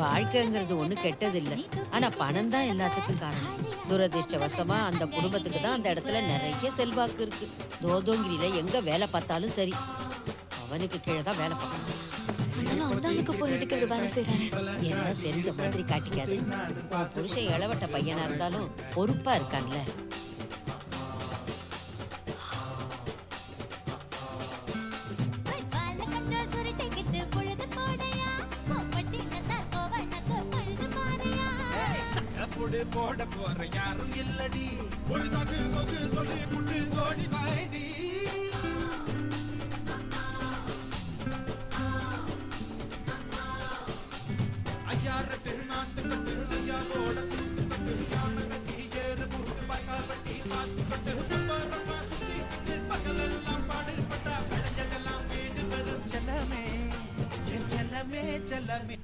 வாழ்க்கைங்கிறது ஒண்ணு கெட்டது இல்ல ஆனா பணம் தான் எல்லாத்துக்கும் காரணம். துரதிர்ஷ்டவசமா அந்த குடும்பத்துக்கு தான் அந்த இடத்துல நிறைய செல்வாக்கு இருக்கு. தோதோங்கிரியில எங்க வேலை பார்த்தாலும் சரி. அவனுக்கு கீழே தான் வேலை பார்க்கணும். ஆனாலும் அந்த ஆளுக்கு போய் எதுக்கு இவர் வேலை செய்யறாரு என்ன தெரிஞ்ச மாதிரி காட்டிக்காது. புருஷன் இளவட்ட பையனா இருந்தாலும் பொறுப்பா இருக்கான்ல. சட்டப்புடு போட போற யாரும் இல்லடி. ஒரு தகு பொகு சொல்லி புட்டு ஓடி வாடி ஐயா ரெட்டு நாட்டு கட்டு ஐயா கோட தூத்து கட்டு யானை கட்டி ஏறு புட்டு பக்கா வெட்டி காத்து சுத்தி பகலெல்லாம் பாடுபட்டா விளைஞ்சதெல்லாம் வீடு வரும் செல்லமே. என் செல்லமே செல்லமே.